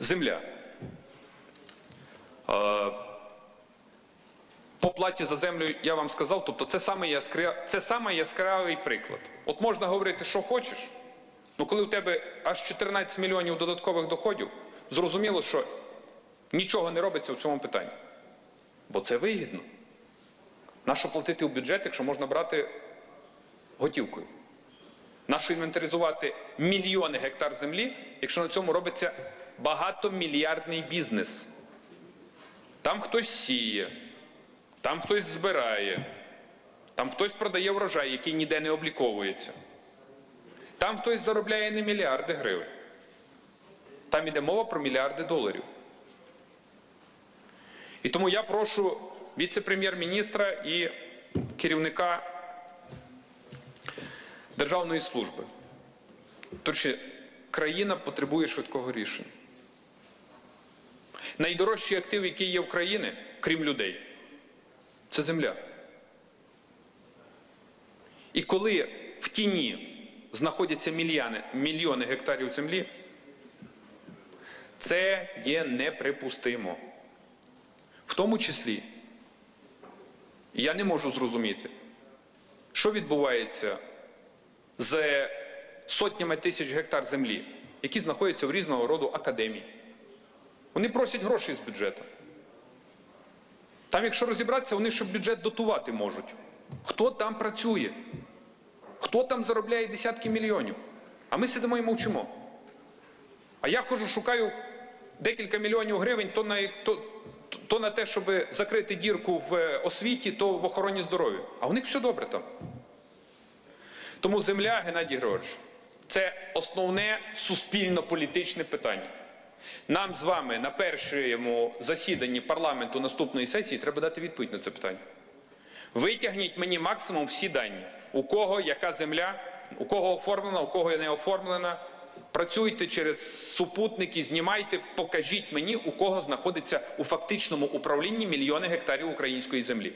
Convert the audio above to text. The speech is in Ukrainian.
Земля. По платі за землю я вам сказав, тобто це саме, яскра... це саме яскравий приклад. От можна говорити, що хочеш, але коли у тебе аж 14 мільйонів додаткових доходів, зрозуміло, що нічого не робиться в цьому питанні. Бо це вигідно. Нащо платити у бюджет, якщо можна брати готівкою? Нащо інвентаризувати мільйони гектар землі, якщо на цьому робиться багатомільярдний бізнес? Там хтось сіє, там хтось збирає, там хтось продає врожай, який ніде не обліковується. Там хтось заробляє не мільярди гривень. Там іде мова про мільярди доларів. І тому я прошу віце-прем'єр-міністра і керівника Державної служби. Точно, країна потребує швидкого рішення. Найдорожчий актив, який є в країні, крім людей, це земля. І коли в тіні знаходяться мільйони, мільйони гектарів землі, це є неприпустимо. В тому числі, я не можу зрозуміти, що відбувається з сотнями тисяч гектар землі, які знаходяться в різного роду академії. Вони просять гроші з бюджету. Там, якщо розібратися, вони ще бюджет дотувати можуть. Хто там працює? Хто там заробляє десятки мільйонів? А ми сидимо і мовчимо. А я ходжу, шукаю декілька мільйонів гривень то на, то, то на те, щоб закрити дірку в освіті, то в охороні здоров'я. А у них все добре там. Тому земля, Геннадій Григорович, це основне суспільно-політичне питання. Нам з вами на першому засіданні парламенту наступної сесії треба дати відповідь на це питання. Витягніть мені максимум всі дані, у кого яка земля, у кого оформлена, у кого не оформлена. Працюйте через супутники, знімайте, покажіть мені, у кого знаходиться у фактичному управлінні мільйони гектарів української землі.